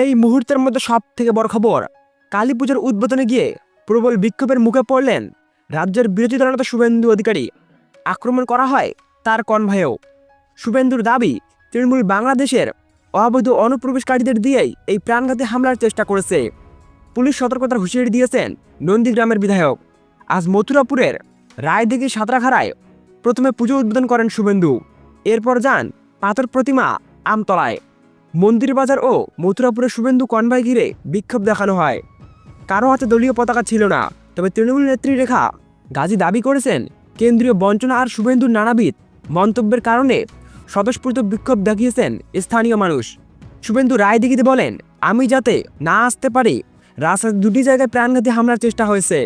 এই মুহূর্তের মধ্যে সব থেকে বড় খবর, কালী পুজোর উদ্বোধনে গিয়ে প্রবল বিক্ষোভের মুখে পড়লেন রাজ্যের বিরোধী দলনেতা শুভেন্দু অধিকারী। আক্রমণ করা হয় তার কনভয়েও। শুভেন্দুর দাবি, তৃণমূল বাংলাদেশের অবৈধ অনুপ্রবেশকারীদের দিয়েই এই প্রাণঘাতী হামলার চেষ্টা করেছে। পুলিশ সতর্কতার হুঁশিয়ারি দিয়েছেন নন্দীগ্রামের বিধায়ক। আজ মথুরাপুরের রায়দিঘি সাঁতরাখাড়ায় প্রথমে পুজো উদ্বোধন করেন শুভেন্দু। এরপর যান পাথর প্রতিমা আমতলায়। মন্দির বাজার ও মথুরাপুরের শুভেন্দু কনভয় ঘিরে বিক্ষোভ দেখানো হয়। কারও হাতে দলীয় পতাকা ছিল না, তবে তৃণমূল নেত্রী রেখা গাজী দাবি করেছেন, কেন্দ্রীয় বঞ্চনা আর শুভেন্দুর নানাবিধ মন্তব্যের কারণে স্বতঃস্ফূর্ত বিক্ষোভ দেখিয়েছেন স্থানীয় মানুষ। শুভেন্দু রায়দিঘিতে বলেন, আমি যাতে না আসতে পারি রাস্তার দুটি জায়গায় প্রাণঘাতী হামলার চেষ্টা হয়েছে।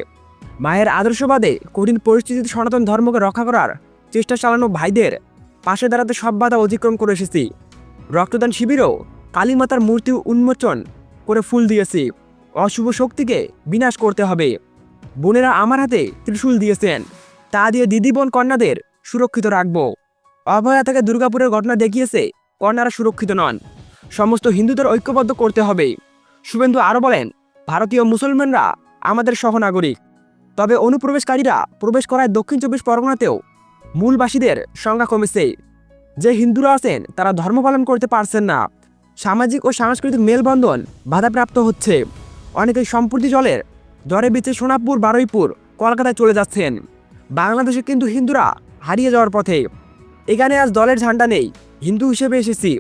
মায়ের আদর্শবাদে কঠিন পরিস্থিতিতে সনাতন ধর্মকে রক্ষা করার চেষ্টা চালানো ভাইদের পাশে দাঁড়াতে সব বাধা অতিক্রম করে এসেছি। রক্তদান শিবিরও কালীমাতার মূর্তি উন্মোচন করে ফুল দিয়েছি। অশুভ শক্তিকে বিনাশ করতে হবে। বোনেরা আমার হাতে ত্রিশূল দিয়েছেন, তা দিয়ে দিদি বোন কন্যাদের সুরক্ষিত রাখব। অভয়া থেকে দুর্গাপুরের ঘটনা দেখিয়েছে, কন্যারা সুরক্ষিত নন। সমস্ত হিন্দুদের ঐক্যবদ্ধ করতে হবে। শুভেন্দু আরও বলেন, ভারতীয় মুসলমানরা আমাদের সহনাগরিক। তবে অনুপ্রবেশকারীরা প্রবেশ করায় দক্ষিণ চব্বিশ পরগনাতেও মূলবাসীদের সংখ্যা কমেছে। যে হিন্দুরা আছেন, তারা ধর্ম পালন করতে পারছেন না। সামাজিক ও সাংস্কৃতিক মেলবন্ধন বাধাপ্রাপ্ত হচ্ছে। অনেকেই সম্প্রতি জলের দরে বেঁচে সোনাপুর, বারুইপুর, কলকাতায় চলে যাচ্ছেন। বাংলাদেশে কিন্তু হিন্দুরা হারিয়ে যাওয়ার পথে। এখানে আজ দলের ঝান্ডা নেই। হিন্দু হিসেবে এসেছি।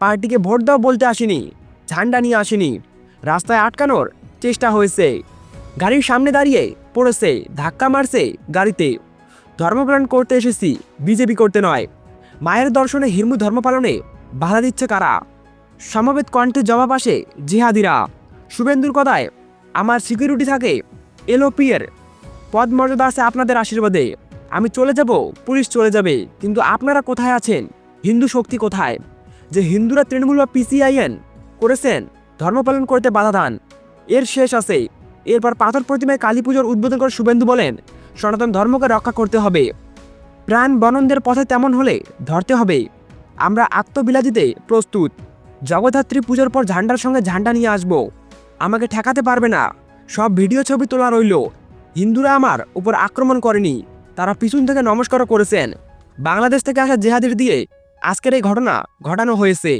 পার্টিকে ভোট দাও বলতে আসিনি, ঝান্ডা নিয়ে আসিনি। রাস্তায় আটকানোর চেষ্টা হয়েছে। গাড়ির সামনে দাঁড়িয়ে পড়েছে, ধাক্কা মারছে গাড়িতে। ধর্মপালন করতে এসেছি, বিজেপি করতে নয়। মায়ের দর্শনে হিন্দু ধর্ম পালনে বাধা দিচ্ছে কারা? সমবেত কণ্ঠে জবাব আসে জিহাদিরা। শুভেন্দুর কথায়, আমার সিকিউরিটি থাকে এলওপিএর পদ মর্যাদা আছে আপনাদের আশীর্বাদে। আমি চলে যাব, পুলিশ চলে যাবে। কিন্তু আপনারা কোথায় আছেন? হিন্দু শক্তি কোথায়? যে হিন্দুরা তৃণমূল বা পিসিআইএন করেছেন ধর্ম পালন করতে বাধা দান। এর শেষ আছে। এরপর পাথর প্রতিমায় কালী পুজোর উদ্বোধন করে শুভেন্দু বলেন, সনাতন ধর্মকে রক্ষা করতে হবে। প্রাণ বনন্দের পথে তেমন হলে ধরতে হবে আমরা আত্মবিলাজিতে প্রস্তুত। জগদ্ধাত্রী পুজোর পর ঝান্ডার সঙ্গে ঝান্ডা নিয়ে আসব। আমাকে ঠেকাতে পারবে না। সব ভিডিও ছবি তোলা রইল। হিন্দুরা আমার উপর আক্রমণ করেনি। তারা পিছন থেকে নমস্কার করেছেন। বাংলাদেশ থেকে আসা জেহাদের দিয়ে আজকের এই ঘটনা ঘটানো হয়েছে।